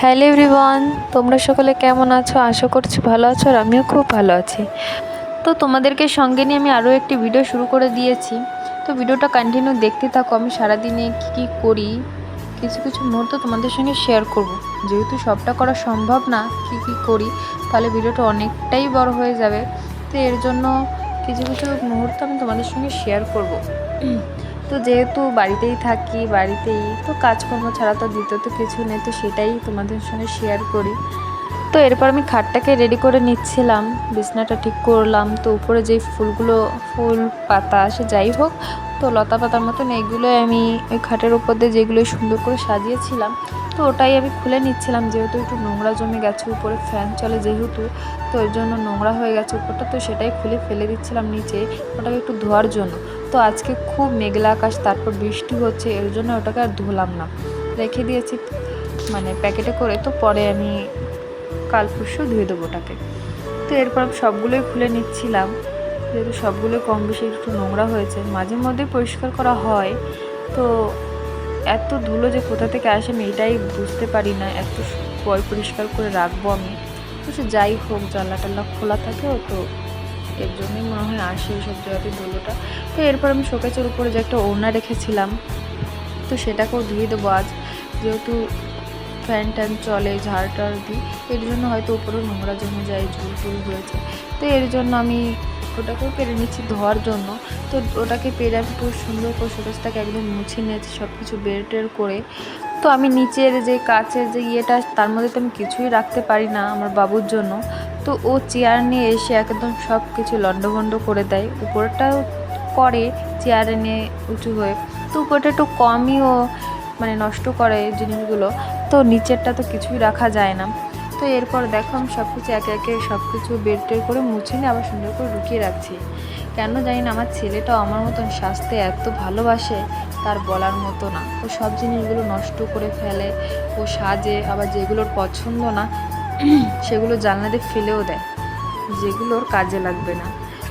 Hello everyone, তোমরা সকলে কেমন আছো? আশা করছি ভালো আছো আর আমিও খুব ভালো আছি। তো তোমাদেরকে সঙ্গে নিয়ে আমি আরও একটি ভিডিও শুরু করে দিয়েছি। তো ভিডিওটা কন্টিনিউ দেখতে থাকো, আমি সারাদিনে কী কী করি, কিছু কিছু মুহূর্ত তোমাদের সঙ্গে শেয়ার করব। যেহেতু সবটা করা সম্ভব না, কী কী করি, তাহলে ভিডিওটা অনেকটাই বড় হয়ে যাবে। তো এর জন্য কিছু কিছু মুহূর্ত আমি তোমাদের সঙ্গে শেয়ার করব। তো যেহেতু বাড়িতেই থাকি, বাড়িতেই তো কাজকর্ম ছাড়া তো দ্বিতীয় তো কিছু নেই, তো সেটাই তোমাদের সঙ্গে শেয়ার করি। তো এরপর আমি খাটটাকে রেডি করে নিচ্ছিলাম, বিছনাটা ঠিক করলাম, তো উপরে যেই ফুলগুলো, ফুল পাতা সে যাই হোক, তো লতা পাতার মতন এইগুলো আমি ওই খাটের উপর দিয়ে যেগুলো সুন্দর করে সাজিয়েছিলাম, তো ওটাই আমি খুলে নিচ্ছিলাম, যেহেতু একটু নোংরা জমে গেছে, উপরে ফ্যান চলে যেহেতু, তো ওই জন্য নোংরা হয়ে গেছে উপরটা, তো সেটাই খুলে ফেলে দিচ্ছিলাম নিচে, ওটাকে একটু ধোয়ার জন্য। তো আজকে খুব মেঘলা আকাশ, তারপর বৃষ্টি হচ্ছে, এর জন্য ওটাকে আর ধুলাম না। রেখে দিয়েছি মানে প্যাকেটে করে, তো পরে আমি কাল পরশু ধুয়ে দেবো ওটাকে। তো এরপর আমি সবগুলোই খুলে নিচ্ছিলাম, যেহেতু সবগুলো কম বেশি একটু নোংরা হয়েছে, মাঝে মধ্যে পরিষ্কার করা হয়। তো এত ধুলো যে কোথা থেকে আসে আমি এটাই বুঝতে পারি না, এত পরিষ্কার করে রাখব আমি। তো সে যাই হোক জানলা টাল্লা খোলা থাকেও তো এর জন্যই মনে হয় আসে এইসব জায়গাতে ধুলোটা তো এরপর আমি শোকেচের উপরে যে একটা ওড়না রেখেছিলাম, তো সেটাকেও ধুয়ে দেবো আজ। যেহেতু ফ্যান ট্যান চলে, ঝাড় টাড় দিই, এর জন্য হয়তো উপরেও নোংরা জমে যায়, ঝুল টুল হয়েছে। তো এর জন্য আমি ওটাকেও পেরে নিচ্ছি ধোয়ার জন্য। তো ওটাকে পেরে আমি খুব সুন্দর করে শোকেসটাকে একদম মুছে নিয়েছি সব কিছু বের টের করে। তো আমি নিচের যে কাচের যে ইয়েটা, তার মধ্যে তো আমি কিছুই রাখতে পারি না আমার বাবুর জন্য। তো ও চেয়ার নিয়ে এসে একদম সব কিছু লণ্ডভণ্ড করে দেয়। উপরটাও করে চেয়ারে নিয়ে উঁচু হয়ে। তো উপরটা একটু কমই ও মানে নষ্ট করে জিনিসগুলো। তো নিচেরটা তো কিছুই রাখা যায় না। তো এরপর দেখো আমি সব কিছু একে একে সব কিছু বের টের করে মুছে নিয়ে আবার সুন্দর করে লুকিয়ে রাখছি। কেন জানি না, আমার ছেলেটাও আমার মতন সাজতে এত ভালোবাসে, তার বলার মতো না। ও সব জিনিসগুলো নষ্ট করে ফেলে। ও সাজে, আবার যেগুলোর পছন্দ না সেগুলো জানলা দিয়ে ফেলেও দেয়, যেগুলোর কাজে লাগবে না।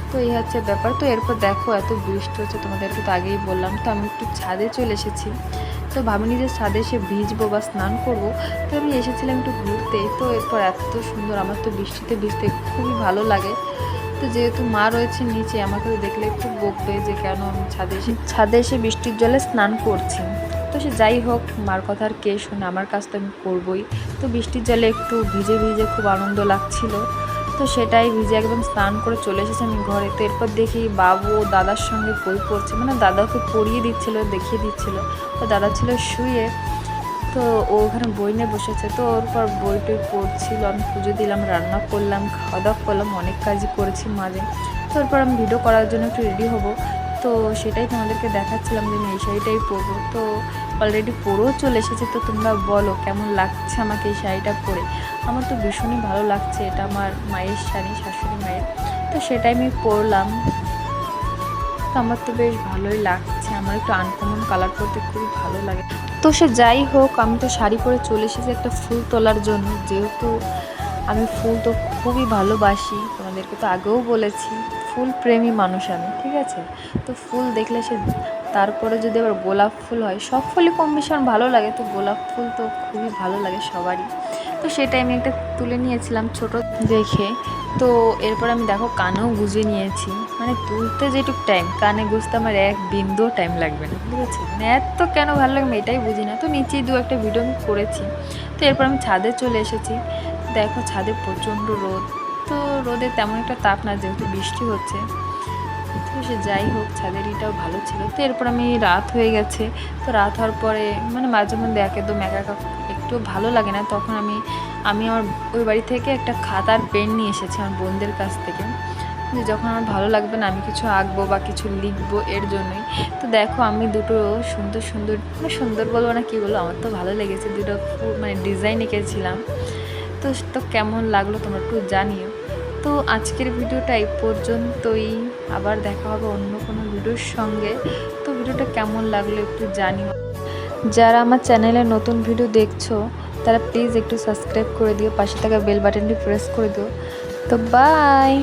তো এই হচ্ছে ব্যাপার। তো এরপর দেখো, এত বৃষ্টি হচ্ছে তোমাদেরকে তো আগেই বললাম। তো আমি একটু ছাদে চলে এসেছি। তো ভাবিনি যে ছাদে এসে ভিজবো বা স্নান করব। তো আমি এসেছিলাম একটু ঘুরতে। তো এরপর এত সুন্দর, আমার তো বৃষ্টিতে ভিজতে খুবই ভালো লাগে। তো যেহেতু মা রয়েছে নিচে, আমাকে তো দেখলে খুব বকবে যে কেন আমি ছাদে এসে ছাদে এসে বৃষ্টির জলে স্নান করছি। তো সে যাই হোক, মার কথা আর কে শোনে আমার কাজ তো আমি করবোই। তো বৃষ্টির জলে একটু ভিজে ভিজে খুব আনন্দ লাগছিল। তো সেটাই ভিজে একদম স্নান করে চলে এসেছে আমি ঘরে। তো এরপর দেখি বাবু দাদার সঙ্গে বই পড়ছে। মানে দাদা দাদাকে পড়িয়ে দিচ্ছিল, দেখিয়ে দিচ্ছিল। তো দাদা ছিল শুয়ে। তো ও ওখানে বই নিয়ে বসেছে। তো ওর পর বই টই পড়ছিল। আমি পুজো দিলাম, রান্না করলাম, খাওয়া দাওয়া করলাম, অনেক কাজই করেছি মাঝে। তো এরপর আমি ভিডিও করার জন্য একটু রেডি হব। তো সেটাই তোমাদেরকে দেখাচ্ছিলাম যে আমি এই শাড়িটাই পরবো। তো অলরেডি পরেও চলে এসেছে, তো তোমরা বলো কেমন লাগছে আমাকে এই শাড়িটা পরে? আমার তো ভীষণই ভালো লাগছে, এটা আমার মায়ের শাড়ি, শাশুড়ি মায়ের। তো সেটাই আমি পরলাম। তো আমার তো বেশ ভালোই লাগছে, আমার একটু আনকমন কালার করতে খুবই ভালো লাগে। তো সে যাই হোক, আমি তো শাড়ি পরে চলে এসেছি একটা ফুল তোলার জন্য। যেহেতু আমি ফুল তো খুবই ভালোবাসি, তোমাদেরকে তো আগেও বলেছি। ফুল প্রেমী মানুষ আমি, ঠিক আছে? তো ফুল দেখলে সে তারপরে যদি আবার গোলাপ ফুল হয়, সব ফুলই কম বেশি আমার ভালো লাগে। তো গোলাপ ফুল তো খুবই ভালো লাগে সবারই। তো সেটাই আমি একটা তুলে নিয়েছিলাম ছোট দেখে। তো এরপর আমি দেখো কানেও গুজে নিয়েছি। মানে তুলতে যেটুক টাইম কানে গুজতে আমার এক বিন্দুও টাইম লাগবে না, ঠিক আছে? মানে এত কেন ভালো লাগে আমি এটাই বুঝি না। তো নিচেই দু একটা ভিডিও আমি করেছি। তো এরপর আমি ছাদে চলে এসেছি। দেখো ছাদে প্রচণ্ড রোদ। তো রোদে তেমন একটা তাপ না, যেহেতু বৃষ্টি হচ্ছে। সে যাই হোক ছাদের ইটাও ভালো ছিল। তো এরপর আমি রাত হয়ে গেছে। তো রাত হওয়ার পরে মানে মাঝে মধ্যে একদম একা একা একটু ভালো লাগে না। তখন আমি আমি আমার, ওই বাড়ি থেকে একটা খাতার পেন নিয়ে এসেছি আমার বোনদের কাছ থেকে। যে যখন আমার ভালো লাগবে না, আমি কিছু আঁকবো বা কিছু লিখব এর জন্যই। তো দেখো, আমি দুটো সুন্দর সুন্দর মানে সুন্দর বলব না, কী বলব? আমার তো ভালো লেগেছে। দুটো মানে ডিজাইন এঁকেছিলাম। তো তো কেমন লাগল তোমরা একটু জানিও। তো আজকের ভিডিওটা এই পর্যন্তই। আবার দেখা হবে অন্য কোনো ভিডিওর সঙ্গে। তো ভিডিওটা কেমন লাগল একটু জানিও। যারা আমার চ্যানেলে নতুন ভিডিও দেখছ, তারা প্লিজ একটু সাবস্ক্রাইব করে দিও, পাশে থাকা বেল বাটনটি প্রেস করে দিও। তো বাই!